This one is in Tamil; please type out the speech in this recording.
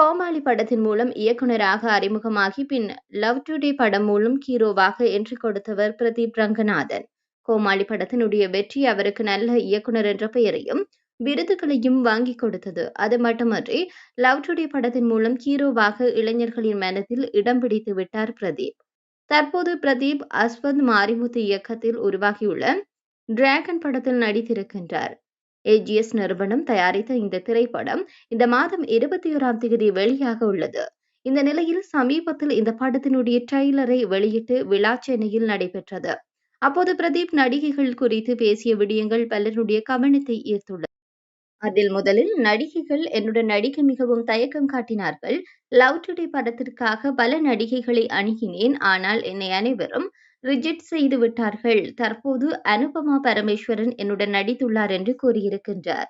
கோமாளி படத்தின் மூலம் இயக்குனராக அறிமுகமாகி பின் லவ் டுடே படம் மூலம் ஹீரோவாக என்று கொடுத்தவர் பிரதீப் ரங்கநாதன். கோமாளி படத்தினுடைய வெற்றி அவருக்கு நல்ல இயக்குனர் என்ற பெயரையும் விருதுகளையும் வாங்கி கொடுத்தது. அது மட்டுமன்றி லவ் டுடே படத்தின் மூலம் ஹீரோவாக இளைஞர்களின் மனத்தில் இடம் பிடித்து விட்டார் பிரதீப். தற்போது பிரதீப் அஸ்வந்த் மாரிமுத்து இயக்கத்தில் உருவாகியுள்ள டிராகன் படத்தில் நடித்திருக்கின்றார். ஏஜிஎஸ் நிறுவனம் தயாரித்த இந்த திரைப்படம் இந்த மாதம் இருபத்தி ஓராம் தேதி வெளியாக உள்ளது. இந்த நிலையில் சமீபத்தில் இந்த படத்தினுடைய ட்ரெய்லரை வெளியிட்டு விழா சென்னையில் நடைபெற்றது. அப்போது பிரதீப் நடிகைகள் குறித்து பேசிய விடயங்கள் பலருடைய கவனத்தை ஈர்த்துள்ளது. அதில் முதலில் நடிகைகள் என்னுடன் நடிக்க மிகவும் தயக்கம் காட்டினார்கள். லவ் டுடே படத்திற்காக பல நடிகைகளை அணுகினேன். ஆனால் என்னை அனைவரும் ரிஜெக்ட் செய்து விட்டார்கள். தற்போது அனுபமா பரமேஸ்வரன் என்னுடன் நடித்துள்ளார் என்று கூறியிருக்கின்றார்.